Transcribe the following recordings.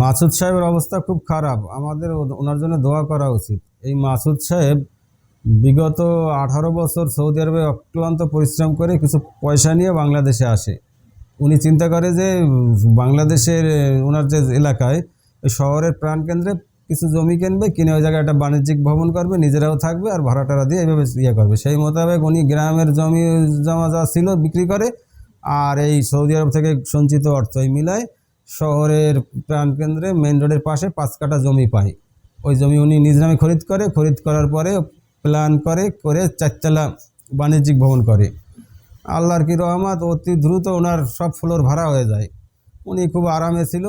মাসুদ সাহেবের অবস্থা খুব খারাপ। আমাদের ওনার জন্য দোয়া করা উচিত। এই মাসুদ সাহেব বিগত আঠারো বছর সৌদি আরবে অক্লান্ত পরিশ্রম করে কিছু পয়সা নিয়ে বাংলাদেশে আসে। উনি চিন্তা করে যে, বাংলাদেশের ওনার যে এলাকায় শহরের প্রাণকেন্দ্রে কিছু জমি কিনবে, কিনে ওই জায়গায় একটা বাণিজ্যিক ভবন করবে, নিজেরাও থাকবে আর ভাড়া টাড়া দিয়ে এইভাবে ইয়ে করবে। সেই মোতাবেক উনি গ্রামের জমি, জমা যা ছিল বিক্রি করে, আর এই সৌদি আরব থেকে সঞ্চিত অর্থ এই মিলায়। শহরের প্রাণকেন্দ্রে মেন রোডের পাশে পাঁচ কাটা জমি পায় ওই জমি উনি নিজ নামে খরিদ করে, খরিদ করার পরে প্ল্যান করে করে চারতলা বাণিজ্যিক ভবন করে। আল্লাহর কি রহমত, অতি দ্রুত ওনার সব ফ্লোর ভাড়া হয়ে যায়। উনি খুব আরামে ছিল।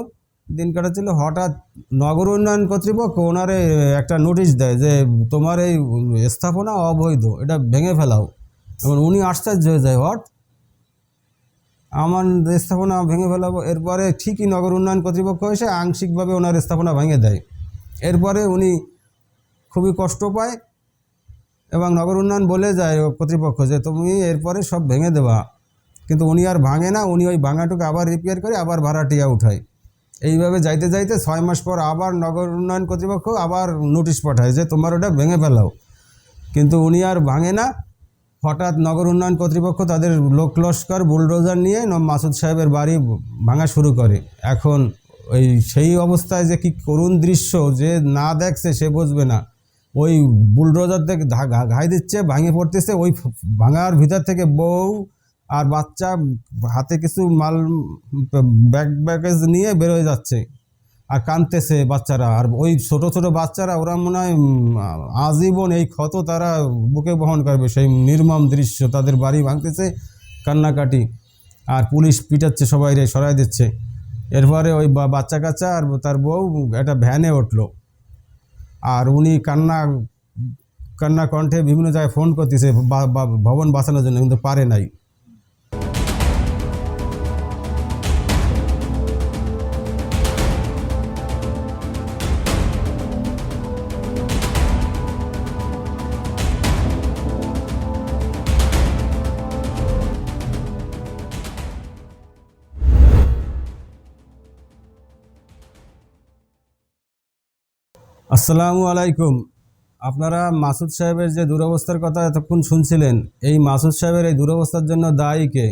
দিন কাটাচ্ছিল, হঠাৎ নগর উন্নয়ন কর্তৃপক্ষ ওনারে একটা নোটিশ দেয় যে, তোমার এই স্থাপনা অবৈধ, এটা ভেঙে ফেলাও। এবং উনি আশ্চর্য হয়ে যায়, হট আমার স্থাপনা ভেঙে ফেলাবো। এরপরে ঠিকই নগর উন্নয়ন কর্তৃপক্ষ এসে আংশিকভাবে ওনার স্থাপনা ভেঙে দেয়। এরপরে উনি খুবই কষ্ট পায় এবং নগর উন্নয়ন বলে যায় কর্তৃপক্ষ যে, তুমি এরপরে সব ভেঙে দেবা। কিন্তু উনি আর ভাঙে না, উনি ওই ভাঙাটুকু আবার রিপেয়ার করে আবার ভাড়াটিয়া উঠায়। এইভাবে যাইতে যাইতে ছয় মাস পর আবার নগর উন্নয়ন কর্তৃপক্ষ আবার নোটিশ পাঠায় যে, তোমার ওটা ভেঙে ফেলাও। কিন্তু উনি আর ভাঙে না হঠাৎ নগর উন্নয়ন কর্তৃপক্ষ তাদের লোক লস্কর, বুলডোজার নিয়ে মাসুদ সাহেবের বাড়ি ভাঙা শুরু করে। এখন ওই সেই অবস্থায় যে কি করুণ দৃশ্য যে না দেখছে সে বুঝবে না। ওই বুলডোজার থেকে ঘাই দিচ্ছে, ভাঙে পড়তেছে, ওই ভাঙার ভিতর থেকে বউ আর বাচ্চা হাতে কিছু মাল ব্যাগ ব্যাগেজ নিয়ে বেরোয় যাচ্ছে। আর কাঁদতেছে বাচ্চারা। আর ওই ছোট ছোট বাচ্চারা, ওরা মনে হয় আজীবন এই ক্ষত তারা বুকে বহন করবে। সেই নির্মম দৃশ্য তাদের বাড়ি ভাঙতেছে, কান্নাকাটি। আর পুলিশ পিটাচ্ছে সবাই রে, সরাই দিচ্ছে। এরপরে ওই বাচ্চা কাচ্চা আর তার বউ একটা ভ্যানে উঠল। আর উনি কান্না কান্না কণ্ঠে বিভিন্ন জায়গায় ফোন করতেছে ভবন বাঁচানোর জন্য, কিন্তু পারে নাই। আসসালামু আলাইকুম। আপনারা মাসুদ সাহেবের যে দুরবস্থার কথা এতক্ষণ শুনছিলেন, এই মাসুদ সাহেবের এই দুরবস্থার জন্য দায়ী কে?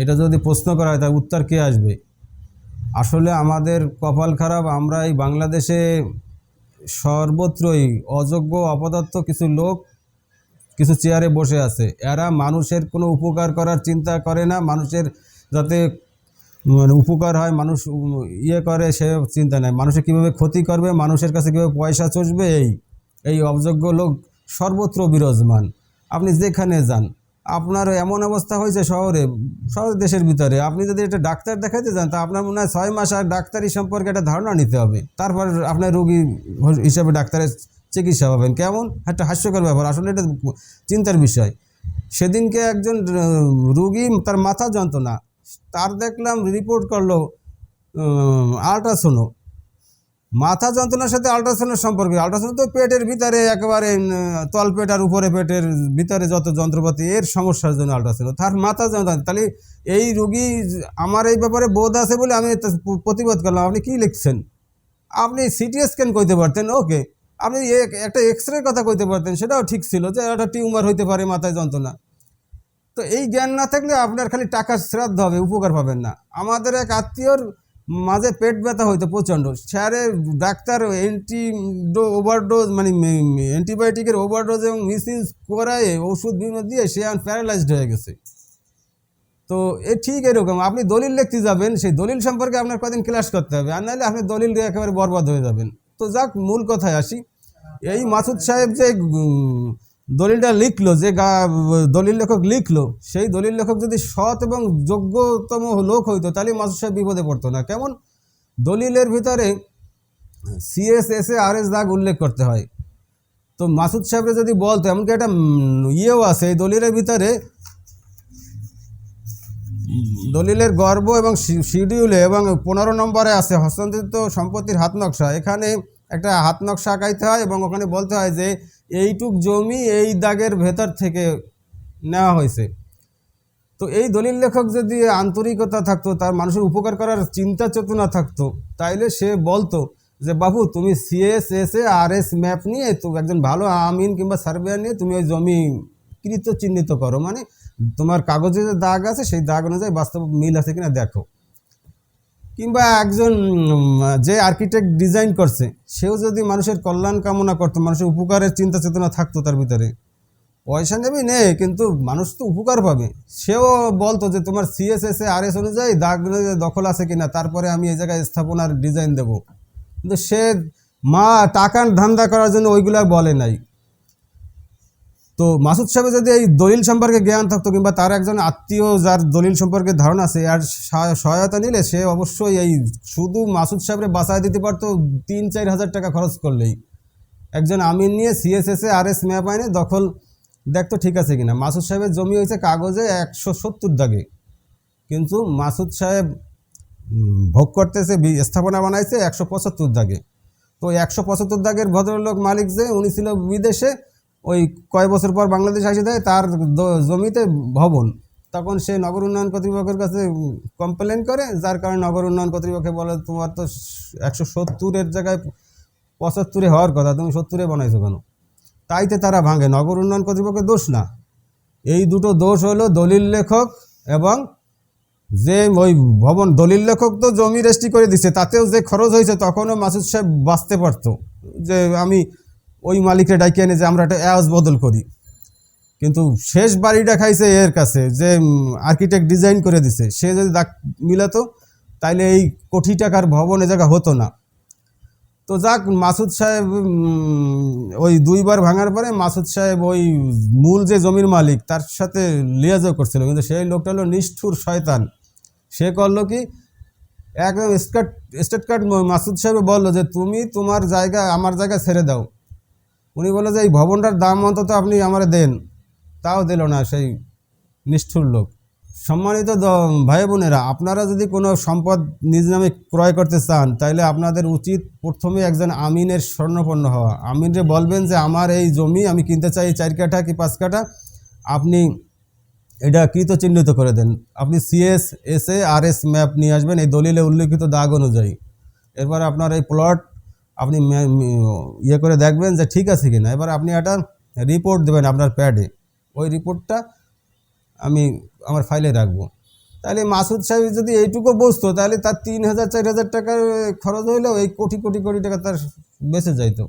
এটা যদি প্রশ্ন করা হয়, তার উত্তর কে আসবে? আসলে আমাদের কপাল খারাপ, আমরা এই বাংলাদেশে সর্বত্রই অযোগ্য, অপদার্থ কিছু লোক কিছু চেয়ারে বসে আছে। এরা মানুষের কোনো উপকার করার চিন্তা করে না। মানুষের যাতে মানে উপকার হয়, মানুষ ইয়ে করে, সে চিন্তা নেই। মানুষের কীভাবে ক্ষতি করবে, মানুষের কাছে কীভাবে পয়সা চষবে, এই এই অযোগ্য লোক সর্বত্র বিরাজমান। আপনি যেখানে যান আপনার এমন অবস্থা হয়েছে শহরে, শহর দেশের ভিতরে, আপনি যদি একটা ডাক্তার দেখাতে যান, তা আপনার মনে হয় ছয় মাস আর ডাক্তারি সম্পর্কে একটা ধারণা নিতে হবে। তারপর আপনার রোগী হিসাবে ডাক্তারের চিকিৎসা পাবেন। কেমন? একটা হাস্যকর ব্যাপার। আসলে এটা চিন্তার বিষয়। সেদিনকে একজন রুগী, তার মাথা যন্ত্রণা তার দেখলাম রিপোর্ট করল আল্ট্রাসোনো মাথা যন্ত্রণার সাথে আল্ট্রাসোনের সম্পর্ক। আল্ট্রাসোনো তো পেটের ভিতরে একেবারে তলপেট আর উপরে পেটের ভিতরে যত যন্ত্রপাতি, এর সমস্যার জন্য আল্ট্রাসোনো তার মাথা যন্ত্রণা। তাহলে এই রুগী আমার এই ব্যাপারে বোধ আছে বলে আমি প্রতিবাদ করলাম। আপনি কি লিখছেন? আপনি সিটি স্ক্যান করতে পারতেন, ওকে। আপনি একটা এক্স রে কথা কইতে পারতেন, সেটাও ঠিক ছিল যে একটা টিউমার হইতে পারে মাথায় যন্ত্রণা। তো এই জ্ঞান না থাকলে আপনার খালি টাকা শ্রাদ্ধ হবে, উপকার পাবেন না। আমাদের এক আত্মীয়র মাঝে পেট ব্যথা হইতো প্রচণ্ড। স্যারে ডাক্তার অ্যান্টি ওভারডোজ মানে অ্যান্টিবায়োটিকের ওভারডোজ এবং মিসইউজ করায় ওষুধ বিভিন্ন দিয়ে সে এখন প্যারালাইজড হয়ে গেছে। তো এ ঠিক এরকম, আপনি দলিল লিখতে যাবেন, সেই দলিল সম্পর্কে আপনার কদিন ক্লাস করতে হবে। আর নাহলে আপনি দলিল একেবারে বরবাদ হয়ে যাবেন। তো যাক, মূল কথায় আসি। এই মাসুদ সাহেব যে দলিলটা লিখলো, যে গা, দলিল লেখক লিখলো, সেই দলিল লেখক যদি সৎ এবং যোগ্যতম লোক হইতো, তাহলে মাসুদ সাহেব বিপদে পড়তো না। কেমন? দলিলের ভিতরে সিএসএস এ আর এস দাগ উল্লেখ করতে হয়। তো মাসুদ সাহেবরা যদি বলতো, এমনকি একটা ইয়েও আছে, এই দলিলের ভিতরে, দলিলের গর্ব এবং শিডিউলে এবং পনেরো নম্বরে আছে, হস্তান্তরিত সম্পত্তির হাত নকশা। এখানে একটা হাত নকশা আঁকাইতে হয় এবং ওখানে বলতে হয় যে এইটুক জমি এই দাগের ভেতর থেকে নেওয়া হয়েছে। তো এই দলিল লেখক যদি আন্তরিকতা থাকতো, তার মানুষের উপকার করার চিন্তা চেতনা থাকতো, তাইলে সে বলতো যে, বাবু, তুমি CS S A R S map নিয়ে তো একজন ভালো আমিন কিংবা সার্ভেয়ার নিয়ে তুমি ওই জমি কৃত চিহ্নিত করো। মানে তোমার কাগজে যে দাগ আছে, সেই দাগ অনুযায়ী বাস্তব মিল আছে কিনা দেখো। কিংবা একজন যে আর্কিটেক্ট ডিজাইন করছে, সেও যদি মানুষের কল্যাণ কামনা করতো, মানুষের উপকারের চিন্তা চেতনা থাকতো তার ভিতরে, পয়সা নেবি নে, কিন্তু মানুষ তো উপকার পাবে। সেও বলতো যে, তোমার সিএসএস আর এস অনুযায়ী দাগ দখল আছে কিনা, তারপরে আমি এই জায়গায় স্থাপনার ডিজাইন দেব। কিন্তু সে মা টাকার ধান্দা করার জন্য ওইগুলো বলে নাই। তো মাসুদ সাহেব যদি এই দলিল সম্পর্কে জ্ঞান থাকতো কিংবা তার একজন আত্মীয় যার দলিল সম্পর্কে ধারণা আছে, আর সহায়তা নিলে সে অবশ্যই এই শুধু মাসুদ সাহেবরে বাঁচায় দিতে পারতো তিন, চার হাজার টাকা খরচ করলেই। একজন আমিন নিয়ে সিএসএসে আর এস ম্যাপ আইনে দখল, দেখতো ঠিক আছে কিনা। মাসুদ সাহেবের জমি হয়েছে কাগজে একশো সত্তর দাগে। কিন্তু মাসুদ সাহেব ভোগ করতেছে স্থাপনা বানাইছে একশো পঁচাত্তর দাগে। তো একশো পঁচাত্তর দাগের ভদ্রলোক মালিক যে, উনি ছিল বিদেশে ওই কয় বছর পর বাংলাদেশ আসে দেয়, তার জমিতে ভবন। তখন সে নগর উন্নয়ন কর্তৃপক্ষের কাছে কমপ্লেন করে, যার কারণে নগর উন্নয়ন কর্তৃপক্ষ বলে, তোমার তো একশো সত্তরের জায়গায় পঁচাত্তরে হওয়ার কথা, তুমি সত্তরে বানাইছো কেন? তাইতে তারা ভাঙে। নগর উন্নয়ন কর্তৃপক্ষের দোষ না। এই দুটো দোষ হলো দলিল লেখক এবং যে ওই ভবন, দলিল লেখক তো জমি রেস্ট্রি করে দিছে, তাতেও যে খরচ হয়েছে তখনও মাসুদ সাহেব বাঁচতে পারতো। যে আমি ওই মালিককে ডাইকে এনে যে আমরা একটা অ্যাওয়াজ বদল করি। কিন্তু শেষ বাড়িটা খাইছে এর কাছে, যে আর্কিটেক্ট ডিজাইন করে দিছে। সে যদি দাগ মিলাতো, তাইলে এই কোটি টাকার ভবন এ জায়গা হতো না। তো যাক, মাসুদ সাহেব ওই দুইবার ভাঙার পরে মাসুদ সাহেব ওই মূল যে জমির মালিক, তার সাথে লিয়াজও করছিল। কিন্তু সেই লোকটা হলো নিষ্ঠুর শয়তান। সে করল কি, একদম স্কার্ট স্টেট কার্ড মাসুদ সাহেব বলল যে, তুমি তোমার জায়গা, আমার জায়গা ছেড়ে দাও। উনি বলল যে, এই ভবনটার দাম অন্তত আপনি আমার দেন। তাও দিল না সেই নিষ্ঠুর লোক। সম্মানিত ভাই বোনেরা আপনারা যদি কোনো সম্পদ নিজ নামে ক্রয় করতে চান তাহলে আপনাদের উচিত প্রথমে একজন আমিনের স্বর্ণপন্ন হওয়া। আমিনরে বলবেন যে, আমার এই জমি আমি কিনতে চাই চার কাঠা কি পাঁচ কাঠা? আপনি এটা কৃত চিহ্নিত করে দেন। আপনি CS S A R S map নিয়ে আসবেন, এই দলিলে উল্লেখিত দাগ অনুযায়ী। এরপর আপনার এই প্লট আপনি ইয়ে করে দেখবেন যে ঠিক আছে কি না এবার আপনি একটা রিপোর্ট দেবেন আপনার প্যাডে ওই রিপোর্টটা আমি আমার ফাইলে রাখব। তাহলে মাসুদ সাহেব যদি এইটুকু বসতো তাহলে তার তিন হাজার, চার হাজার টাকার খরচ হইলেও এই কোটি কোটি কোটি টাকা তার বেঁচে যাইতো।